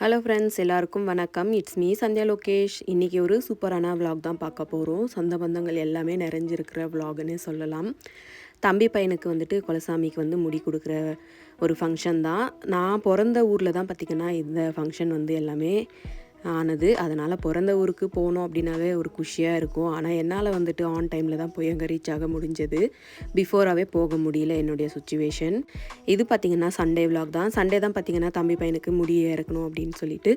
Hello friends எல்லாருக்கும் வணக்கம். It's me Sandhya Lokesh. இன்றைக்கி ஒரு சூப்பரான விலாக் தான் பார்க்க போகிறோம் சொந்த பந்தங்கள் எல்லாமே நிறைஞ்சிருக்கிற vlogனே சொல்லலாம். தம்பி பையனுக்கு வந்துட்டு குலசாமிக்கு வந்து முடி கொடுக்குற ஒரு ஃபங்க்ஷன் தான். நான் பிறந்த ஊரில் தான் பார்த்திங்கன்னா இந்த ஃபங்க்ஷன் வந்து எல்லாமே ஆனது. அதனால் பிறந்த ஊருக்கு போனோம் அப்படின்னாவே ஒரு குஷியாக இருக்கும். ஆனால் என்னால் வந்துட்டு ஆன் டைமில் தான் போய் அங்கே ரீச் ஆக முடிஞ்சது. பிஃபோராகவே போக முடியல என்னுடைய சுச்சுவேஷன் இது பார்த்திங்கன்னா சண்டே விலாக் தான். சண்டே தான் பார்த்திங்கன்னா தம்பி பையனுக்கு முடி இறக்கணும் அப்படின்னு சொல்லிட்டு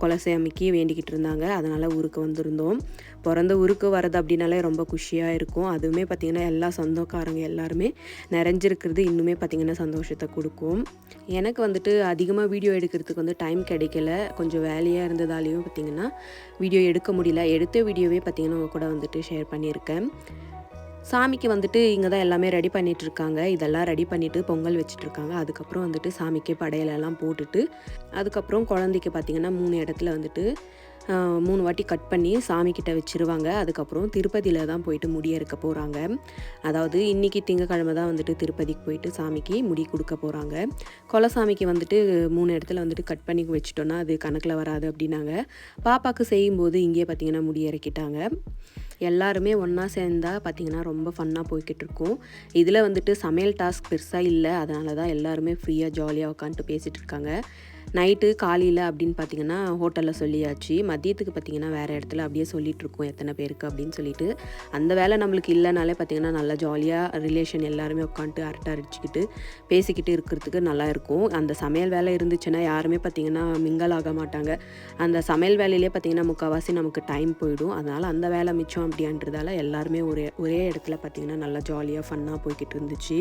குலசாமிக்கு வேண்டிக்கிட்டு இருந்தாங்க. அதனால் ஊருக்கு வந்திருந்தோம். பிறந்த ஊருக்கு வர்றது அப்படின்னாலே ரொம்ப குஷியாக இருக்கும். அதுவுமே பார்த்திங்கன்னா எல்லா சொந்தக்காரங்க எல்லாருமே நிறைஞ்சிருக்கிறது இன்னுமே பார்த்திங்கன்னா சந்தோஷத்தை கொடுக்கும். எனக்கு வந்துட்டு அதிகமாக வீடியோ எடுக்கிறதுக்கு வந்து டைம் கிடைக்கல. கொஞ்சம் வேலையாக இருந்ததாலேயும் பார்த்திங்கன்னா வீடியோ எடுக்க முடியல. எடுத்த வீடியோவே பார்த்திங்கன்னா உங்கள் கூட வந்துட்டு ஷேர் பண்ணியிருக்கேன். சாமிக்கு வந்துட்டு இங்கே தான் எல்லாமே ரெடி பண்ணிட்டு இருக்காங்க இதெல்லாம் ரெடி பண்ணிவிட்டு பொங்கல் வச்சுட்டு இருக்காங்க அதுக்கப்புறம் வந்துட்டு சாமிக்கு படையலெல்லாம் போட்டுட்டு அதுக்கப்புறம் குழந்தைக்கு பார்த்திங்கன்னா மூணு இடத்துல வந்துட்டு மூணு வாட்டி கட் பண்ணி சாமி கிட்ட வச்சிருவாங்க. அதுக்கப்புறம் திருப்பதியில் தான் போயிட்டு முடிய இருக்க போகிறாங்க அதாவது இன்றைக்கி திங்கக்கிழமை தான் வந்துட்டு திருப்பதிக்கு போயிட்டு சாமிக்கு முடி கொடுக்க போகிறாங்க குலசாமிக்கு வந்துட்டு மூணு இடத்துல வந்துட்டு கட் பண்ணி வச்சிட்டோன்னா அது கணக்கில் வராது அப்படின்னாங்க. பாப்பாவுக்கு செய்யும்போது இங்கேயே பார்த்தீங்கன்னா முடி இறக்கிட்டாங்க. எல்லாருமே ஒன்றா சேர்ந்தா பார்த்தீங்கன்னா ரொம்ப ஃபன்னாக போய்கிட்டு இருக்கும் இதில் வந்துட்டு சமையல் டாஸ்க் பெருசாக இல்லை. அதனால தான் எல்லாருமே ஃப்ரீயாக ஜாலியாக உட்காந்துட்டு பேசிகிட்டு இருக்காங்க நைட்டு காலையில் அப்படின்னு பார்த்தீங்கன்னா ஹோட்டலில் சொல்லியாச்சு. மதியத்துக்கு பார்த்தீங்கன்னா வேறு இடத்துல அப்படியே சொல்லிகிட்ருக்கோம் எத்தனை பேருக்கு அப்படின்னு சொல்லிட்டு. அந்த வேலை நம்மளுக்கு இல்லைனாலே பார்த்தீங்கன்னா நல்லா ஜாலியாக ரிலேஷன் எல்லாருமே உட்காந்துட்டு அரட்டை அடிச்சுக்கிட்டு பேசிக்கிட்டு இருக்கிறதுக்கு நல்லா இருக்கும். அந்த சமையல் வேலை இருந்துச்சுன்னா யாருமே பார்த்தீங்கன்னா மிங்கல் ஆக மாட்டாங்க. அந்த சமையல் வேலையிலே பார்த்தீங்கன்னா முக்கால்வாசி நமக்கு டைம் போயிடும். அதனால் அந்த வேலை மிச்சம் அப்படின்றதால எல்லாருமே ஒரே ஒரே இடத்துல பார்த்தீங்கன்னா நல்லா ஜாலியாக ஃபன்னாக போய்கிட்டு இருந்துச்சு.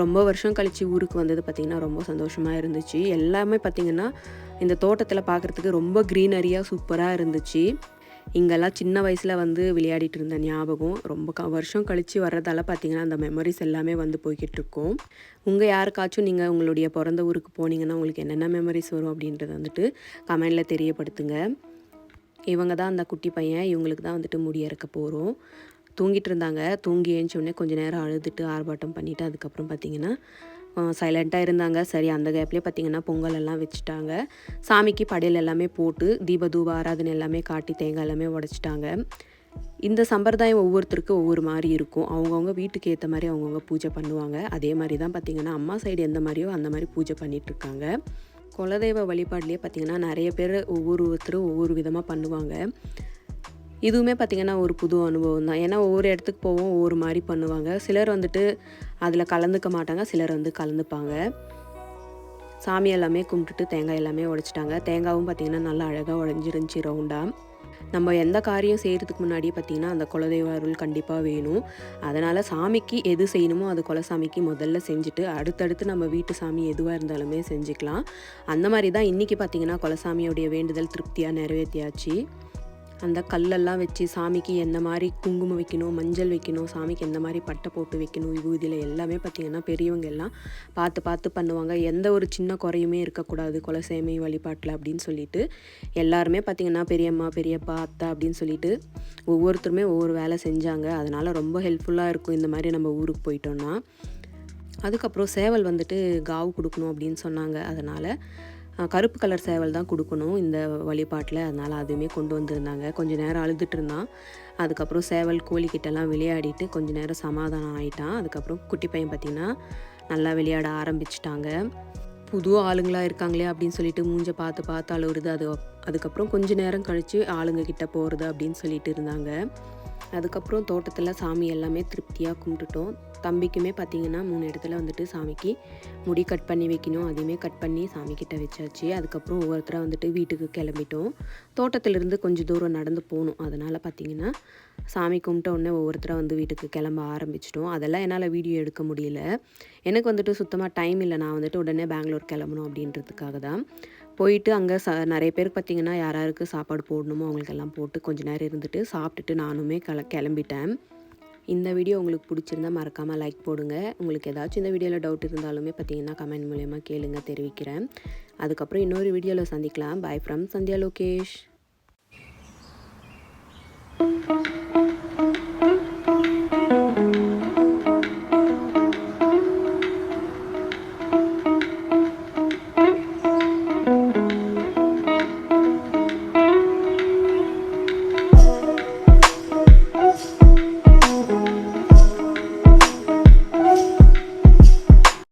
ரொம்ப வருஷம் கழித்து ஊருக்கு வந்தது பார்த்திங்கன்னா ரொம்ப சந்தோஷமாக இருந்துச்சு. எல்லாமே பார்த்திங்கன்னா இந்த தோட்டத்தில் பார்க்குறதுக்கு ரொம்ப க்ரீனரியாக சூப்பராக இருந்துச்சு. இங்கெல்லாம் சின்ன வயசில் வந்து விளையாடிட்டு இருந்த ஞாபகம். ரொம்ப க வருஷம் கழித்து வர்றதால பார்த்திங்கன்னா அந்த மெமரிஸ் எல்லாமே வந்து போய்கிட்டு இருக்கோம். உங்கள் யாருக்காச்சும் நீங்கள் உங்களுடைய பிறந்த ஊருக்கு போனீங்கன்னா உங்களுக்கு என்னென்ன மெமரிஸ் வரும் அப்படின்றத வந்துட்டு கமெண்டில் தெரியப்படுத்துங்க. இவங்க தான் அந்த குட்டி பையன். இவங்களுக்கு தான் வந்துட்டு முடி இறக்க போகிறோம் தூங்கிட்டு இருந்தாங்க. தூங்கி ஏஞ்சோடனே கொஞ்சம் கொஞ்ச நேரம் அழுதுட்டு ஆர்ப்பாட்டம் பண்ணிவிட்டு அதுக்கப்புறம் பார்த்தீங்கன்னா சைலண்ட்டாக இருந்தாங்க. சரி அந்த கேப்லேயே பார்த்திங்கன்னா பொங்கல் எல்லாம் வச்சுட்டாங்க. சாமிக்கு படையல் எல்லாமே போட்டு தீப தூப ஆராதனை எல்லாமே காட்டி தேங்காய் எல்லாமே உடச்சிட்டாங்க. இந்த சம்பிரதாயம் ஒவ்வொருத்தருக்கும் ஒவ்வொரு மாதிரி இருக்கும். அவங்கவுங்க வீட்டுக்கு ஏற்ற மாதிரி அவங்கவுங்க பூஜை பண்ணுவாங்க. அதே மாதிரி தான் பார்த்திங்கன்னா அம்மா சைடு எந்த மாதிரியோ அந்த மாதிரி பூஜை பண்ணிகிட்ருக்காங்க குலதெய்வ வழிபாடுலேயே பார்த்திங்கன்னா நிறைய பேர் ஒவ்வொரு ஒருத்தரும் ஒவ்வொரு விதமாக பண்ணுவாங்க. இதுவுமே பார்த்திங்கன்னா ஒரு புது அனுபவம் தான். ஏன்னா ஒவ்வொரு இடத்துக்கு போவோம் ஒவ்வொரு மாதிரி பண்ணுவாங்க. சிலர் வந்துட்டு அதில் கலந்துக்க மாட்டாங்க சிலர் வந்து கலந்துப்பாங்க. சாமி எல்லாமே கும்பிட்டுட்டு தேங்காய் எல்லாமே உடைச்சிட்டாங்க. தேங்காவும் பார்த்திங்கன்னா நல்லா அழகாக உடஞ்சிருந்துச்சி ரவுண்டாக நம்ம எந்த காரியம் செய்கிறதுக்கு முன்னாடியே பார்த்திங்கன்னா அந்த குலதெய்வ அருள் கண்டிப்பாக வேணும். அதனால் சாமிக்கு எது செய்யணுமோ அது குலசாமிக்கு முதல்ல செஞ்சுட்டு அடுத்தடுத்து நம்ம வீட்டு சாமி எதுவாக இருந்தாலுமே செஞ்சுக்கலாம். அந்த மாதிரி தான் இன்றைக்கி பார்த்திங்கன்னா குலசாமியோடைய வேண்டுதல் திருப்தியாக நிறைவேற்றியாச்சு அந்த கல்லெல்லாம் வச்சு சாமிக்கு எந்த மாதிரி குங்குமம் வைக்கணும் மஞ்சள் வைக்கணும் சாமிக்கு எந்த மாதிரி பட்டை போட்டு வைக்கணும் விபூதியில் எல்லாமே பார்த்திங்கன்னா பெரியவங்க எல்லாம் பார்த்து பார்த்து பண்ணுவாங்க. எந்த ஒரு சின்ன குறையுமே இருக்கக்கூடாது குலசேமை வழிபாட்டில் அப்படின்னு சொல்லிட்டு. எல்லாருமே பார்த்திங்கன்னா பெரியம்மா பெரியப்பா அத்தை அப்படின்னு சொல்லிட்டு ஒவ்வொருத்தருமே ஒவ்வொரு வேலை செஞ்சாங்க. அதனால் ரொம்ப ஹெல்ப்ஃபுல்லாக இருக்கும் இந்த மாதிரி நம்ம ஊருக்கு போயிட்டோம்னா. அதுக்கப்புறம் சேவல் வந்துட்டு காவு கொடுக்கணும் அப்படின்னு சொன்னாங்க. அதனால் கருப்பு கலர் சேவல் தான் கொடுக்கணும் இந்த வழிபாட்டில். அதனால் அதுவுமே கொண்டு வந்திருந்தாங்க. கொஞ்ச நேரம் அழுதுட்டு இருந்தான். அதுக்கப்புறம் சேவல் கோழிக்கிட்டலாம் விளையாடிட்டு கொஞ்ச நேரம் சமாதானம் ஆகிட்டான் அதுக்கப்புறம் குட்டி பையன் பார்த்திங்கன்னா நல்லா விளையாட ஆரம்பிச்சிட்டாங்க. புது ஆளுங்களாக இருக்காங்களே அப்படின்னு சொல்லிட்டு மூஞ்சை பார்த்து பார்த்து அழுகுறது அது அதுக்கப்புறம் கொஞ்ச நேரம் கழித்து ஆளுங்க கிட்ட போகிறது அப்படின்னு சொல்லிட்டு இருந்தாங்க. அதுக்கப்புறம் தோட்டத்தில் சாமி எல்லாமே திருப்தியாக கும்பிட்டுட்டோம். தம்பிக்குமே பார்த்திங்கன்னா மூணு இடத்துல வந்துட்டு சாமிக்கு முடி கட் பண்ணி வைக்கணும். அதையுமே கட் பண்ணி சாமி கிட்ட வச்சாச்சு. அதுக்கப்புறம் ஒவ்வொருத்தராக வந்துட்டு வீட்டுக்கு கிளம்பிட்டோம். தோட்டத்திலிருந்து கொஞ்சம் தூரம் நடந்து போகணும் அதனால் பார்த்தீங்கன்னா சாமி கும்பிட்ட உடனே ஒவ்வொருத்தராக வந்து வீட்டுக்கு கிளம்ப ஆரம்பிச்சிட்டோம். அதெல்லாம் என்னால் வீடியோ எடுக்க முடியல. எனக்கு வந்துட்டு சுத்தமாக டைம் இல்லை. நான் வந்துட்டு உடனே பெங்களூர் கிளம்பணும் அப்படின்றதுக்காக தான் போயிட்டு அங்கே ச நிறைய பேருக்கு பார்த்திங்கன்னா யார் யாருக்கு சாப்பாடு போடணுமோ அவங்களுக்கெல்லாம் போட்டு கொஞ்ச நேரம் இருந்துட்டு சாப்பிட்டுட்டு நானுமே கல கிளம்பிட்டேன். இந்த வீடியோ உங்களுக்கு பிடிச்சிருந்தா மறக்காமல் லைக் போடுங்க. உங்களுக்கு ஏதாச்சும் இந்த வீடியோவில் டவுட் இருந்தாலுமே பார்த்தீங்கன்னா கமெண்ட் மூலயமா கேளுங்க தெரிவிக்கிறேன். அதுக்கப்புறம் இன்னொரு வீடியோவில் சந்திக்கலாம். Bye from Sandhya Lokesh.